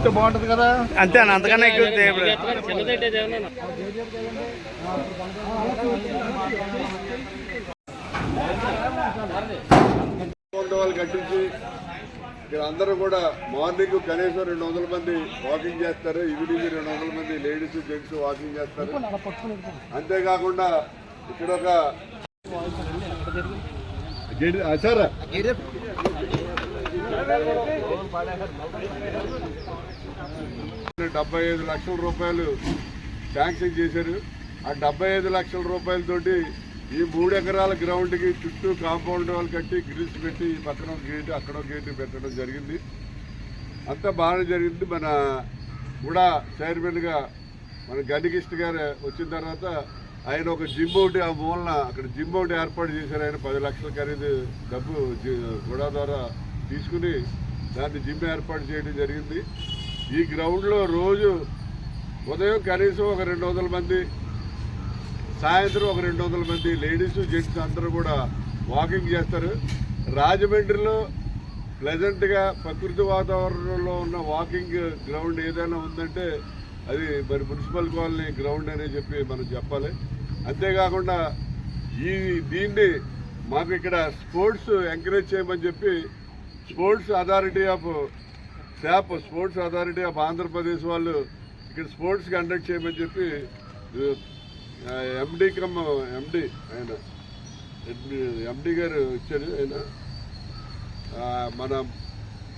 చెప్తే బాగుంటుంది కదా. అంతే అన్న అంతకన్నా ఎక్కువ వాళ్ళు కట్టించి ఇక్కడ అందరూ కూడా మార్నింగ్ కనీసం రెండు వందల మంది వాకింగ్ చేస్తారు ఈవినింగ్ రెండు వందల మంది లేడీస్ జెంట్స్ వాకింగ్ చేస్తారు. అంతేకాకుండా ఇక్కడ ఒక సార్. డెబ్బై ఐదు లక్షల రూపాయలు శాంక్షన్ చేశారు. ఆ డెబ్బై ఐదు లక్షల రూపాయలతోటి ఈ మూడు ఎకరాల గ్రౌండ్కి చుట్టూ కాంపౌండ్ వాళ్ళు కట్టి గ్రిల్స్ పెట్టి ఈ పక్కన ఒక గేటు అక్కడ గేటు పెట్టడం జరిగింది. అంతా బాగానే జరిగింది. మన కూడా చైర్మన్గా మన గడికిష్ట గారు వచ్చిన తర్వాత ఆయన ఒక జిమ్ ఒకటి ఆ మూలన అక్కడ జిమ్ ఒకటి ఏర్పాటు చేశారు. ఆయన పది లక్షల ఖరీదు డబ్బు జి- కూడా ద్వారా తీసుకుని దాన్ని జిమ్ ఏర్పాటు చేయడం జరిగింది. ఈ గ్రౌండ్లో రోజు ఉదయం కనీసం ఒక రెండు వందల మంది సాయంత్రం ఒక రెండు వందల మంది లేడీస్ జెంట్స్ అందరూ కూడా వాకింగ్ చేస్తారు. రాజమండ్రిలో ప్లెజెంట్గా ప్రకృతి వాతావరణంలో ఉన్న వాకింగ్ గ్రౌండ్ ఏదైనా ఉందంటే అది మరి మున్సిపల్ కాలనీ గ్రౌండ్ అనే చెప్పి మనం చెప్పాలి. అంతేకాకుండా ఈ దీన్ని మాకు ఇక్కడ స్పోర్ట్స్ ఎంకరేజ్ చేయమని చెప్పి sports authority of SAAP sports authority of Andhra Pradesh వాళ్ళు ఇక్కడ స్పోర్ట్స్ కండక్ట్ చేయమని చెప్పి ఎండి కమ్ ఎండి ఆయన ఎండి గారు ఇచ్చారు ఆయన మన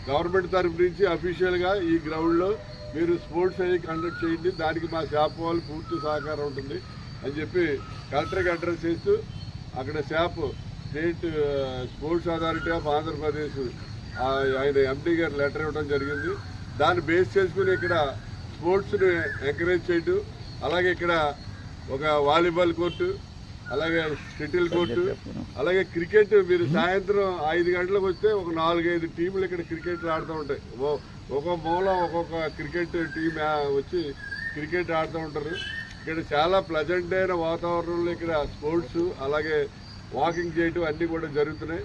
గవర్నమెంట్ తరఫు నుంచి అఫీషియల్గా ఈ గ్రౌండ్లో మీరు స్పోర్ట్స్ అవి కండక్ట్ చేయండి. దానికి మా షాప్ వాళ్ళు పూర్తి సహకారం ఉంటుంది అని చెప్పి కలెక్టర్కి అడ్రస్ చేస్తూ అక్కడ SAAP state sports authority of Andhra Pradesh ఆయన ఎండి గారు లెటర్ ఇవ్వడం జరిగింది. దాన్ని బేస్ చేసుకుని ఇక్కడ స్పోర్ట్స్ని ఎంకరేజ్ చేయటం అలాగే ఇక్కడ ఒక వాలీబాల్ కోర్టు అలాగే షటిల్ కోర్టు అలాగే క్రికెట్ మీరు సాయంత్రం ఐదు గంటలకు వస్తే ఒక నాలుగైదు టీంలు ఇక్కడ క్రికెట్ ఆడుతూ ఉంటాయి. ఒక్కొక్క మూల ఒక్కొక్క క్రికెట్ టీం వచ్చి క్రికెట్ ఆడుతూ ఉంటారు. ఇక్కడ చాలా ప్లజెంట్ అయిన వాతావరణంలో ఇక్కడ స్పోర్ట్స్ అలాగే వాకింగ్ చేయటం అన్నీ కూడా జరుగుతున్నాయి.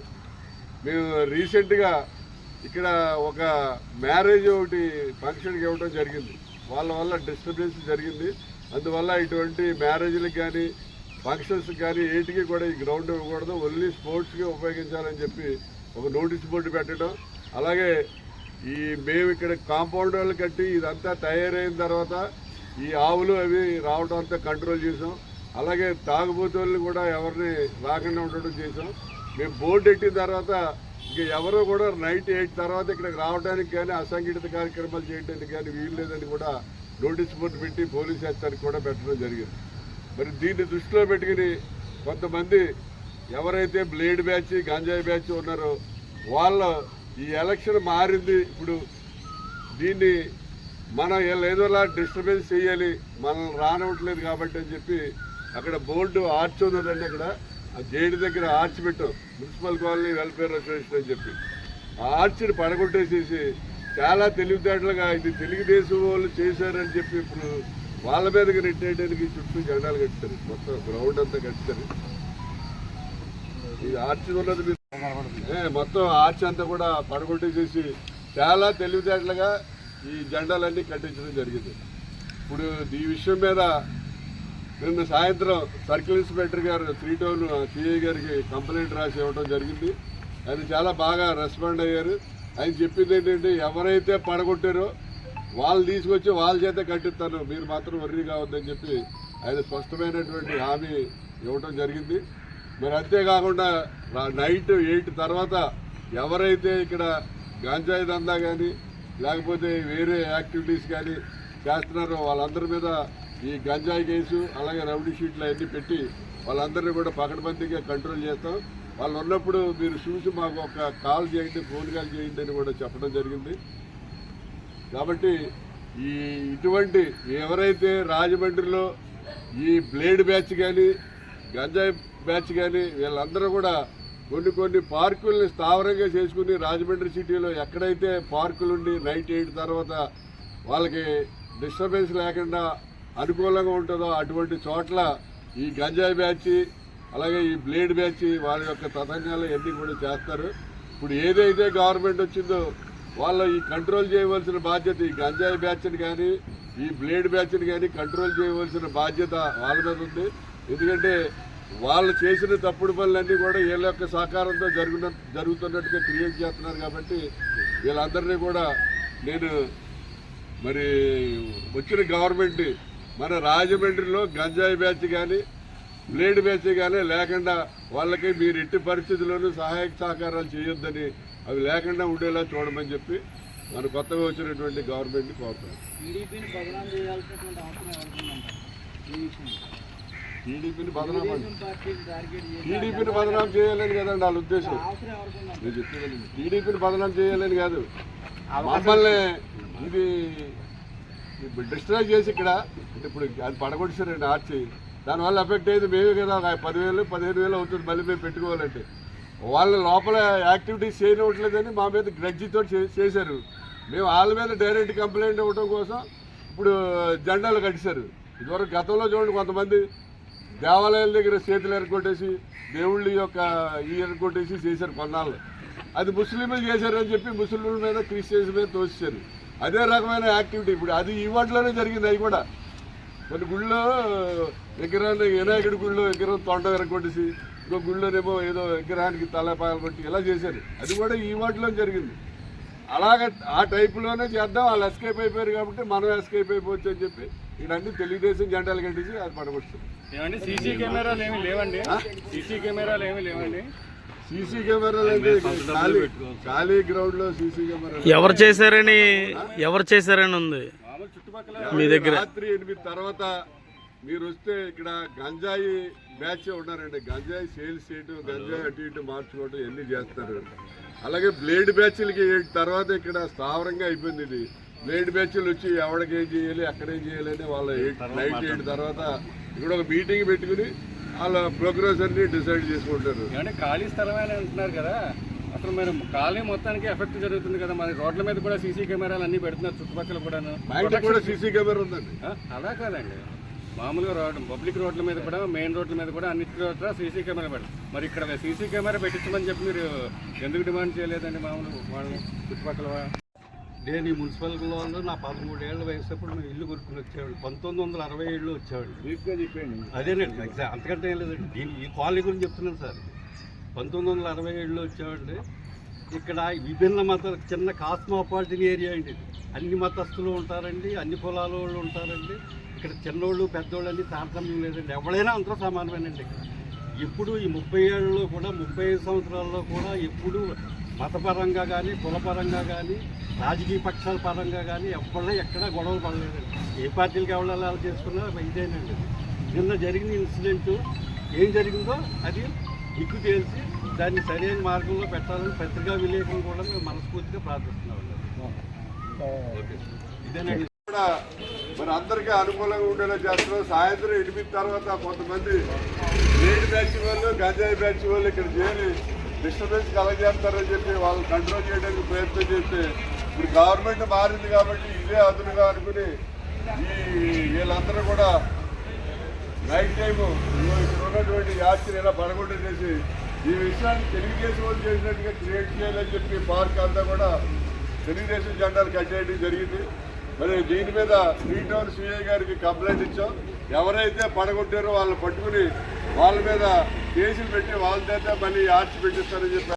మేము రీసెంట్గా ఇక్కడ ఒక మ్యారేజ్ ఒకటి ఫంక్షన్కి ఇవ్వడం జరిగింది. వాళ్ళ వల్ల డిస్టర్బెన్స్ జరిగింది. అందువల్ల ఇటువంటి మ్యారేజ్లకు కానీ ఫంక్షన్స్ కానీ ఏటికి కూడా ఈ గ్రౌండ్ ఇవ్వకూడదు. ఓన్లీ స్పోర్ట్స్కి ఉపయోగించాలని చెప్పి ఒక నోటీస్ బోర్డు పెట్టడం. అలాగే ఈ మేము ఇక్కడ కాంపౌండ్ వాళ్ళు కట్టి ఇదంతా తయారైన తర్వాత ఈ ఆవులు అవి రావడం అంతా కంట్రోల్ చేసాం. అలాగే తాగుబోతుల్ని కూడా ఎవరిని రాకుండా ఉండడం చేసాం. మేము బోర్డు ఎట్టిన తర్వాత ఇక ఎవరు కూడా నైట్ ఎయిట్ తర్వాత ఇక్కడికి రావడానికి కానీ అసంఘటిత కార్యక్రమాలు చేయడానికి కానీ వీలు లేదని కూడా నోటీస్ బోర్డు పెట్టి పోలీస్ హెచ్చరిక కూడా పెట్టడం జరిగింది. మరి దీన్ని దృష్టిలో పెట్టుకుని కొంతమంది ఎవరైతే బ్లేడ్ బ్యాచ్ గంజాయి బ్యాచ్ ఉన్నారో వాళ్ళ ఈ ఎలక్షన్ మారింది. ఇప్పుడు దీన్ని మనం ఏదోలా డిస్టర్బెన్స్ చేయాలి మనల్ని రానివ్వట్లేదు కాబట్టి అని చెప్పి అక్కడ బోర్డు ఆర్చ్ ఉన్నదండి అక్కడ. ఆ గేట్ దగ్గర ఆర్చ్ పెట్టాం. మున్సిపల్ కాలనీ వెల్ఫేర్ అసోసియేషన్ అని చెప్పి. ఆ ఆర్చిని పడగొట్టేసేసి చాలా తెలివితేటలుగా ఇది తెలుగుదేశం వాళ్ళు చేశారని చెప్పి ఇప్పుడు వాళ్ళ మీదకి నెట్టేయడానికి చుట్టూ జెండాలు కట్టారు మొత్తం గ్రౌండ్ అంతా కట్టారు ఇది ఆర్చి ఉన్నది మొత్తం ఆర్చ్ అంతా కూడా పడగొట్టేసేసి చాలా తెలివితేటలుగా ఈ జెండాలన్నీ కట్టించడం జరిగింది. ఇప్పుడు ఈ విషయం మీద నిన్న సాయంత్రం circle inspector garu three town CI గారికి కంప్లైంట్ రాసి ఇవ్వడం జరిగింది. ఆయన చాలా బాగా రెస్పాండ్ అయ్యారు. ఆయన చెప్పింది ఏంటంటే ఎవరైతే పడగొట్టారో వాళ్ళు తీసుకొచ్చి వాళ్ళ చేత కట్టిస్తాను మీరు మాత్రం వర్రీ కావద్దని చెప్పి ఆయన స్పష్టమైనటువంటి హామీ ఇవ్వటం జరిగింది. మరి అంతేకాకుండా నైట్ ఎయిట్ తర్వాత ఎవరైతే ఇక్కడ గాంజాయి దందా కానీ లేకపోతే వేరే యాక్టివిటీస్ కానీ చేస్తున్నారో వాళ్ళందరి మీద ఈ గంజాయి కేసు అలాగే రౌడీ షీట్లు అవన్నీ పెట్టి వాళ్ళందరినీ కూడా పకడ్బందీగా కంట్రోల్ చేస్తాం. వాళ్ళు ఉన్నప్పుడు మీరు చూసి మాకు ఒక కాల్ చేయండి ఫోన్ కాల్ చేయండి అని కూడా చెప్పడం జరిగింది. కాబట్టి ఈ ఇటువంటి ఎవరైతే రాజమండ్రిలో ఈ బ్లేడ్ బ్యాచ్ కానీ గంజాయి బ్యాచ్ కానీ వీళ్ళందరూ కూడా కొన్ని కొన్ని పార్కుల్ని స్థావరంగా చేసుకుని రాజమండ్రి సిటీలో ఎక్కడైతే పార్కులుండి నైట్ ఎయిట్ తర్వాత వాళ్ళకి డిస్టర్బెన్స్ లేకుండా అనుకూలంగా ఉంటుందో అటువంటి చోట్ల ఈ గంజాయి బ్యాచ్ అలాగే ఈ బ్లేడ్ బ్యాచ్ వాళ్ళ యొక్క తతంగాలు ఎన్ని కూడా చేస్తారు. ఇప్పుడు ఏదైతే గవర్నమెంట్ వచ్చిందో వాళ్ళ ఈ కంట్రోల్ చేయవలసిన బాధ్యత ఈ గంజాయి బ్యాచ్ని కానీ ఈ బ్లేడ్ బ్యాచ్ని కానీ కంట్రోల్ చేయవలసిన బాధ్యత వాళ్ళ మీద ఉంది. ఎందుకంటే వాళ్ళు చేసిన తప్పుడు పనులన్నీ కూడా వీళ్ళ యొక్క సహకారంతో జరుగున జరుగుతున్నట్టుగా క్రియేట్ చేస్తున్నారు కాబట్టి వీళ్ళందరినీ కూడా నేను మరి వచ్చిన గవర్నమెంట్ మన రాజమండ్రిలో గంజాయి బ్యాచ్ కానీ బ్లేడ్ బ్యాచ్ కానీ లేకుండా వాళ్ళకి మీరు ఎట్టి పరిస్థితుల్లోనూ సహాయక సహకారాలు చేయొద్దని అవి లేకుండా ఉండేలా చూడమని చెప్పి మన కొత్తగా వచ్చినటువంటి గవర్నమెంట్ని కోరుతాం టీడీపీని బదనాం టీడీపీని బదనాం చేయాలని కదండి వాళ్ళ ఉద్దేశం? నేను చెప్పేది టీడీపీని బదనాం చేయాలని కాదు. మమ్మల్ని ఇది డిస్ట్రాక్ట్ చేసి ఇక్కడ ఇప్పుడు అది పడగొట్టారండి ఆర్చి. దానివల్ల ఎఫెక్ట్ అయింది మేమే కదా పదివేలు పదిహేను వేలు అవుతుంది మళ్ళీ మేము పెట్టుకోవాలంటే. వాళ్ళ లోపల యాక్టివిటీస్ చేయనివ్వట్లేదని మా మీద గ్రడ్జితో చేశారు. మేము వాళ్ళ మీద డైరెక్ట్ కంప్లైంట్ ఇవ్వడం కోసం ఇప్పుడు జెండాలు కట్టేశారు. ఇదివరకు గతంలో చూడండి కొంతమంది దేవాలయాల దగ్గర చేతులు ఎరగొట్టేసి దేవుళ్ళ యొక్క ఈ ఎరగొట్టేసి చేశారు కొన్నాళ్ళు. అది ముస్లింలు చేశారని చెప్పి ముస్లింల మీద క్రిస్టియన్స్ మీద తోసేశారు. అదే రకమైన యాక్టివిటీ. ఇప్పుడు అది ఈ వాటిలోనే జరిగింది అవి కూడా. కొన్ని గుళ్ళో విగ్రహాన్ని వినాయకుడి గుళ్ళో విగ్రహం తొండ ఎరగొట్టేసి ఇంకో గుళ్ళోనేమో ఏదో విగ్రహానికి తలపాయలు కొట్టి ఇలా చేశారు. అది కూడా ఈ వాటిలో జరిగింది. అలాగ ఆ టైపులోనే చేద్దాం వాళ్ళు ఎస్కేప్ అయిపోయారు కాబట్టి మనం ఎస్కేప్ అయిపోవచ్చు అని చెప్పి ఇవన్నీ తెలుగుదేశం జెండాలు కట్టించి అది పడగొడుతుంది సీసీ కెమెరాలు ఏమి లేవండి? సీసీ కెమెరాలు ఏమి లేవండి? సీసీ కెమెరాలు ఖాళీ ఖాళీ గ్రౌండ్లో సీసీ కెమెరా ఎవరు చేశారని ఎవరు చేశారని ఉంది? మీ దగ్గర. రాత్రి ఎనిమిది తర్వాత మీరు వస్తే ఇక్కడ గంజాయి బ్యాచ్ ఉన్నారండి. గంజాయి సేల్స్ చేయటం గంజాయి అటు ఇటు మార్చుకోవటం ఇవన్నీ చేస్తారు? అలాగే బ్లేడ్ బ్యాచ్లకి తర్వాత ఇక్కడ స్థావరంగా అయిపోయింది ఇది. బ్లేడ్ బ్యాచ్లు వచ్చి ఎవడికి ఏం చేయాలి ఎక్కడ ఏం చేయాలి అని వాళ్ళ ఎయిట్ నైట్ ఎయిట్ తర్వాత ఇక్కడ ఒక మీటింగ్ పెట్టుకుని వాళ్ళ ప్రోగ్రెస్ అన్ని డిసైడ్ చేసుకుంటారు. ఏమంటే ఖాళీ స్థలమే అని అంటున్నారు కదా. అసలు మరి ఖాళీ మొత్తానికి ఎఫెక్ట్ జరుగుతుంది కదా. మరి రోడ్ల మీద కూడా సీసీ కెమెరాలు అన్ని పెడుతున్నారు చుట్టుపక్కల ఇంటికి కూడా సీసీ కెమెరా ఉందండి. అలా కాదండి. మామూలుగా రోడ్ పబ్లిక్ రోడ్ల మీద కూడా మెయిన్ రోడ్ల మీద కూడా అన్నిటి చోట్ల సీసీ కెమెరా పెడతారు. మరి ఇక్కడ సీసీ కెమెరా పెట్టించమని చెప్పి మీరు ఎందుకు డిమాండ్ చేయలేదండి మామూలు వాళ్ళు చుట్టుపక్కల నేను ఈ మున్సిపాలిటీలో నా పదమూడు ఏళ్ళ వయసప్పుడు మేము ఇల్లు కొనుక్కుని వచ్చేవాడు పంతొమ్మిది వందల అరవై ఏడులో వచ్చేవాడు అదేనండి. ఎగ్జాక్ట్ అంతకంటే ఏం లేదండి. దీని ఈ కాలనీ గురించి చెప్తున్నాను సార్. పంతొమ్మిది వందల అరవై ఏడులో వచ్చేవాడి ఇక్కడ విభిన్న మత చిన్న కాస్మోపాలిటన్ ఏరియా అండి. అన్ని మతస్థులు ఉంటారండి. అన్ని కులాల వాళ్ళు ఉంటారండి. ఇక్కడ చిన్నోళ్ళు పెద్దోళ్ళు అన్ని తారతమ్యం లేదండి. ఎవరైనా అందరూ సమానమేనండి ఇక్కడ. ఎప్పుడు ఈ ముప్పై ఏళ్ళలో కూడా ముప్పై ఐదు సంవత్సరాల్లో కూడా ఎప్పుడు మతపరంగా కానీ కులపరంగా కానీ రాజకీయ పక్షాల పరంగా కానీ ఎప్పుడైనా ఎక్కడా గొడవలు పడలేదండి. ఏ పార్టీలకు ఎవరు అలా చేసుకున్నా ఇదేనండి. నిన్న జరిగిన ఇన్సిడెంట్ ఏం జరిగిందో అది దిక్కు తేల్చి దాన్ని సరైన మార్గంలో పెట్టాలని పత్రికా విలేకరులు కూడా మేము మనస్ఫూర్తిగా ప్రార్థిస్తున్నాం. ఇదేనండి. కూడా మరి అందరికీ అనుకూలంగా ఉండేలా చేస్తున్నాం. సాయంత్రం ఎనిమిది తర్వాత కొంతమంది లేడ్ బ్యాచ్ వాళ్ళు గంజాయి బ్యాచ్ వాళ్ళు ఇక్కడ చేయాలి డిస్టర్బెన్స్ కలగజేస్తారని చెప్పి వాళ్ళు కంట్రోల్ చేయడానికి ప్రయత్నం చేస్తే ఇప్పుడు గవర్నమెంట్ మారింది కాబట్టి ఇదే అదునుగా అనుకుని ఈ వీళ్ళందరూ కూడా నైట్ టైము ఉన్నటువంటి యాత్రి ఇలా పడకుండా చేసి ఈ విషయాన్ని తెలుగుదేశం వాళ్ళు చేసినట్టుగా క్రియేట్ చేయాలని చెప్పి పార్క్ అంతా కూడా తెలుగుదేశం జెండాలు కట్టేయడం జరిగింది. మరి దీని మీద త్రీ టౌన్ సిఐ గారికి కంప్లైంట్ ఇచ్చాం. ఎవరైతే పడగొట్టారో వాళ్ళని పట్టుకుని వాళ్ళ మీద కేసులు పెట్టి వాళ్ళ చేత మళ్ళీ ఆర్చి పెట్టిస్తారని చెప్పారు.